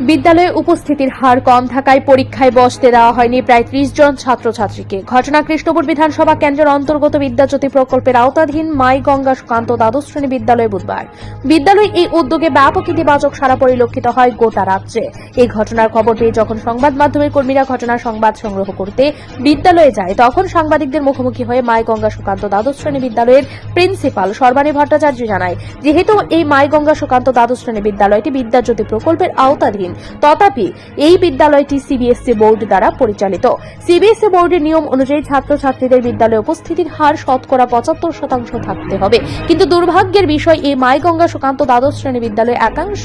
বিদ্যালয়ে উপস্থিতির হার কম থাকায় পরীক্ষায় বসতে দেওয়া হয়নি প্রায় ত্রিশ জন ছাত্রছাত্রীকে। ঘটনা কৃষ্ণপুর বিধানসভা কেন্দ্রের অন্তর্গত বিদ্যাজ্যোতি প্রকল্পের আওতাধীন মাই গঙ্গা সুকান্ত দ্বাদশ শ্রেণি বিদ্যালয়ে বুধবার। বিদ্যালয়ে এই উদ্যোগে ব্যাপক ইতিবাচক সারা পরিলক্ষিত হয় গোটা রাজ্যে। এই ঘটনার খবর পেয়ে যখন সংবাদ মাধ্যমের কর্মীরা ঘটনার সংবাদ সংগ্রহ করতে বিদ্যালয়ে যায়, তখন সাংবাদিকদের মুখোমুখি হয়ে মাই গঙ্গা সুকান্ত দ্বাদশ শ্রেণি বিদ্যালয়ের প্রিন্সিপাল সর্বাণী ভট্টাচার্য জানায়, যেহেতু এই মাই গঙ্গা সুকান্ত দ্বাদশ শ্রেণি বিদ্যালয়টি বিদ্যাজ্যোতি প্রকল্পের আওতাধীন তথাপি এই বিদ্যালয়টি সিবিএসসি বোর্ড দ্বারা পরিচালিত সিবিএসসি বোর্ডের নিয়ম অনুযায়ী ছাত্রছাত্রীদের বিদ্যালয়ে উপস্থিতির হার শতকরা পঁচাত্তর শতাংশ থাকতে হবে কিন্তু দুর্ভাগ্যের বিষয় এই মাইগঙ্গা সুকান্ত দ্বাদশ শ্রেণি বিদ্যালয়ে একাংশ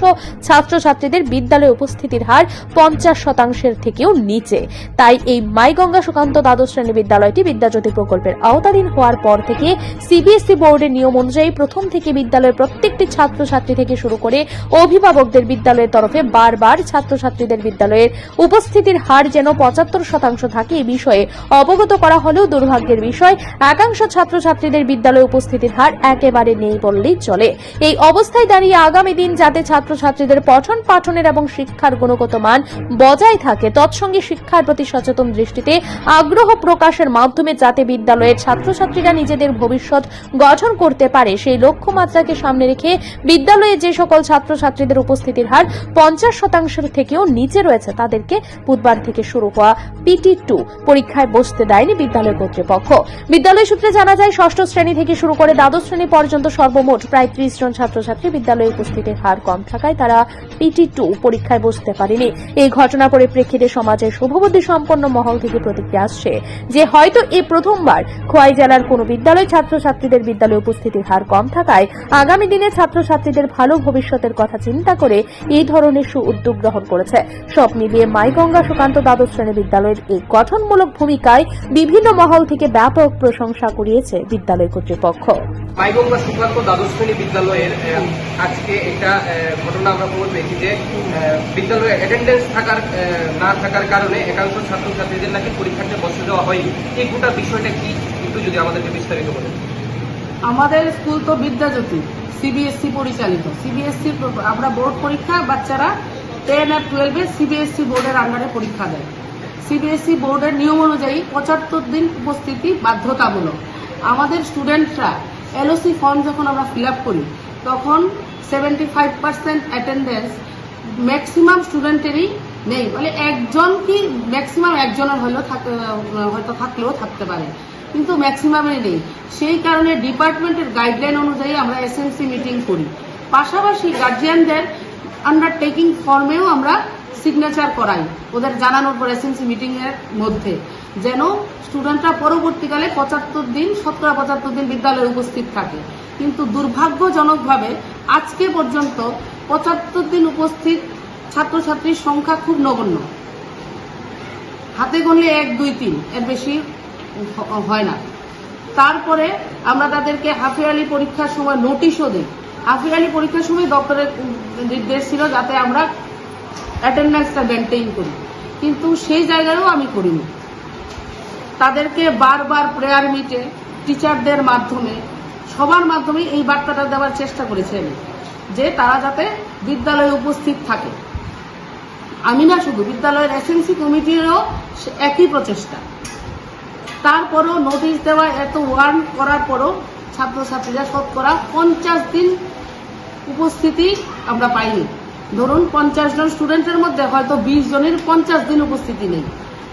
ছাত্রছাত্রীদের বিদ্যালয়ে উপস্থিতির হার পঞ্চাশ শতাংশের থেকেও নিচে তাই এই মাইগঙ্গা সুকান্ত দ্বাদশ শ্রেণি বিদ্যালয়টি বিদ্যাজ্যোতি প্রকল্পের আওতাধীন হওয়ার পর থেকে সিবিএসসি বোর্ডের নিয়ম অনুযায়ী প্রথম থেকে বিদ্যালয়ের প্রত্যেকটি ছাত্রছাত্রী থেকে শুরু করে অভিভাবকদের বিদ্যালয়ের তরফে বারবার ছাত্রছাত্রীদের বিদ্যালয়ের উপস্থিতির হার যেন পঁচাত্তর শতাংশ থাকে এই বিষয়ে অবগত করা হলেও দুর্ভাগ্যের বিষয়, একাংশ ছাত্রছাত্রীদের বিদ্যালয়ে উপস্থিতির হার একেবারে নেই বললেই চলে। এই অবস্থায় দাঁড়িয়ে আগামী দিন যাতে ছাত্রছাত্রীদের পঠন পাঠনের এবং শিক্ষার গুণগত মান বজায় থাকে, তৎসঙ্গে শিক্ষার প্রতি সচেতন দৃষ্টিতে আগ্রহ প্রকাশের মাধ্যমে যাতে বিদ্যালয়ের ছাত্রছাত্রীরা নিজেদের ভবিষ্যৎ গঠন করতে পারে, সেই লক্ষ্যমাত্রাকে সামনে রেখে বিদ্যালয়ে যে সকল ছাত্রছাত্রীদের উপস্থিতির হার পঞ্চাশ শতাংশের থেকেও নিচে রয়েছে তাদেরকে বুধবার থেকে শুরু হওয়া পিটি টু পরীক্ষায় বসতে দেয়নি বিদ্যালয় কর্তৃপক্ষ। বিদ্যালয় সূত্রে জানা যায়, ষষ্ঠ শ্রেণি থেকে শুরু করে দ্বাদশ শ্রেণি পর্যন্ত সর্বমোট প্রায় ত্রিশ জন ছাত্রছাত্রী বিদ্যালয়ে উপস্থিতির হার কম থাকায় তারা পিটি টু পরীক্ষায় বসতে পারেনি। এই ঘটনা পরিপ্রেক্ষিতে সমাজের শুভবুদ্ধি সম্পন্ন মহল থেকে প্রতিক্রিয়া আসছে যে হয়তো এই প্রথমবার খোয়াই জেলার কোনো বিদ্যালয় ছাত্রছাত্রীদের বিদ্যালয়ে উপস্থিতির হার কম থাকায় আগামী দিনে ছাত্রছাত্রীদের ভালো ভবিষ্যতের কথা চিন্তা করে এই ধরনের সু উদ্যোগ গ্রহণ করেছে। সব মিলিয়ে মাইগঙ্গা সুকান্ত দ্বাদশ শ্রেণি বিদ্যালয়ের এই গঠনমূলক ভূমিকায় বিভিন্ন মহল থেকে ব্যাপক প্রশংসা কুড়িয়েছে বিদ্যালয় কর্তৃপক্ষ। মাইগঙ্গা সুকান্ত দ্বাদশ শ্রেণি বিদ্যালয়ের আজকে একটা ঘটনা আমরা খবর পেয়েছি যে বিদ্যালয়ে অ্যাটেন্ডেন্স থাকার না থাকার কারণে একাংশ ছাত্রছাত্রীদের নাকি পরীক্ষাতে বসে দেওয়া হয়নি। এই গোটা বিষয়টা কি? একটু যদি আমাদেরকে বিস্তারিত বলেন। আমাদের স্কুল তো বিদ্যাজ্যোতি সিবিএসসি পরিচালিত। সিবিএসসি আমরা বোর্ড পরীক্ষা বাচ্চারা টেন আর টুয়েলভে সিবিএসসি বোর্ডের আন্ডারে পরীক্ষা দেয়। সিবিএসসি বোর্ডের নিয়ম অনুযায়ী পঁচাত্তর দিন উপস্থিতি বাধ্যতামূলক। আমাদের স্টুডেন্টরা এলওসি ফর্ম যখন আমরা ফিল করি, তখন seventy five percent attendance maximum স্টুডেন্টেরই নেই। মানে একজন কি ম্যাক্সিমাম একজনের হলেও হয়তো থাকলেও থাকতে পারে, কিন্তু ম্যাক্সিমামে নেই। সেই কারণে ডিপার্টমেন্টের গাইডলাইন অনুযায়ী আমরা এসএমসি মিটিং করি। পাশাপাশি গার্জিয়ানদের আন্ডারটেকিং ফর্মেও আমরা সিগনেচার করাই। ওদের জানানোর পর এসএমসি মিটিং এর মধ্যে। যেন স্টুডেন্টরা পরবর্তীকালে পঁচাত্তর দিন শতকরা পঁচাত্তর দিন বিদ্যালয়ে উপস্থিত থাকে। কিন্তু দুর্ভাগ্যজনকভাবে আজকে পর্যন্ত পঁচাত্তর দিন উপস্থিত ছাত্রছাত্রীর সংখ্যা খুব নগণ্য। হাতে গণলে এক, দুই, তিন, এর বেশি হয় না। তারপরে আমরা তাদেরকে হাফিয়ালি পরীক্ষার সময় নোটিশও দিই। হাফিয়ালি পরীক্ষার সময় দপ্তরের নির্দেশ ছিল যাতে আমরা অ্যাটেন্ডেন্সটা মেনটেইন করি। কিন্তু সেই জায়গায়ও আমি করিনি। তাদেরকে বারবার প্রেয়ার মিটে টিচারদের মাধ্যমে, সবার মাধ্যমে এই বার্তাটা দেওয়ার চেষ্টা করেছি আমি, যে তারা যাতে বিদ্যালয়ে উপস্থিত থাকে। আমি না শুধু, বিদ্যালয়ের এসএমসি কমিটিরও একই প্রচেষ্টা। তারপরও নোটিশ দেওয়া, এত ওয়ার্ন করার পরও ছাত্রছাত্রীরা শতকরা পঞ্চাশ দিন উপস্থিতি আমরা পাইনি। ধরুন পঞ্চাশ জন স্টুডেন্টের মধ্যে হয়তো বিশ জনের পঞ্চাশ দিন উপস্থিতি নেই।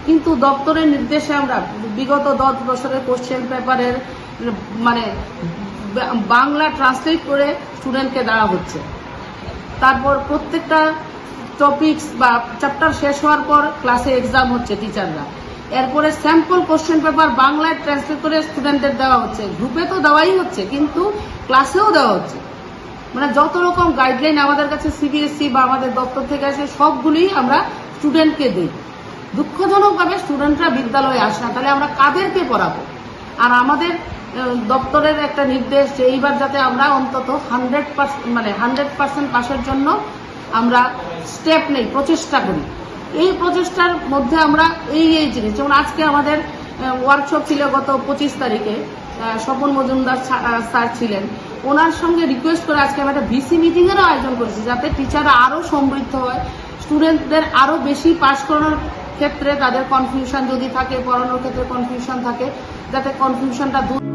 কিন্তু দপ্তরের নির্দেশে আমরা বিগত দশ বছরের কোশ্চেন পেপারের মানে বাংলা ট্রান্সলেট করে স্টুডেন্টকে দেওয়া হচ্ছে। তারপর প্রত্যেকটা টপিকস বা চ্যাপ্টার শেষ হওয়ার পর ক্লাসে এক্সাম হচ্ছে টিচাররা এরপরে স্যাম্পল কোশ্চেন পেপার বাংলায় ট্রান্সলেট করে স্টুডেন্টদের দেওয়া হচ্ছে। গ্রুপে তো দেওয়াই হচ্ছে, কিন্তু ক্লাসেও দেওয়া হচ্ছে। মানে যত রকম গাইডলাইন আমাদের কাছে সিবিএসসি বা আমাদের দপ্তর থেকে আসে সবগুলি আমরা স্টুডেন্টকে দিই। দুঃখজনকভাবে স্টুডেন্টরা বিদ্যালয়ে আসে না, তাহলে আমরা কাদেরকে পড়াবো? আর আমাদের দপ্তরের একটা নির্দেশ যে এইবার যাতে আমরা অন্তত হান্ড্রেড মানে হান্ড্রেড পার্সেন্ট পাশের জন্য আমরা স্টেপ নেই, প্রচেষ্টা করি। এই প্রচেষ্টার মধ্যে আমরা এই এই জিনিস, যেমন আজকে আমাদের ওয়ার্কশপ ছিল গত পঁচিশ তারিখে স্বপন মজুমদার স্যার ছিলেন। ওনার সঙ্গে রিকোয়েস্ট করে আজকে আমি একটা ভিসি মিটিংয়েরও আয়োজন করেছি, যাতে টিচাররা আরও সমৃদ্ধ হয়। স্টুডেন্টদের আরও বেশি পাশ করানোর ক্ষেত্রে তাদের কনফিউশন যদি থাকে, পড়ানোর ক্ষেত্রে কনফিউশন থাকে, যাতে কনফিউশনটা দূর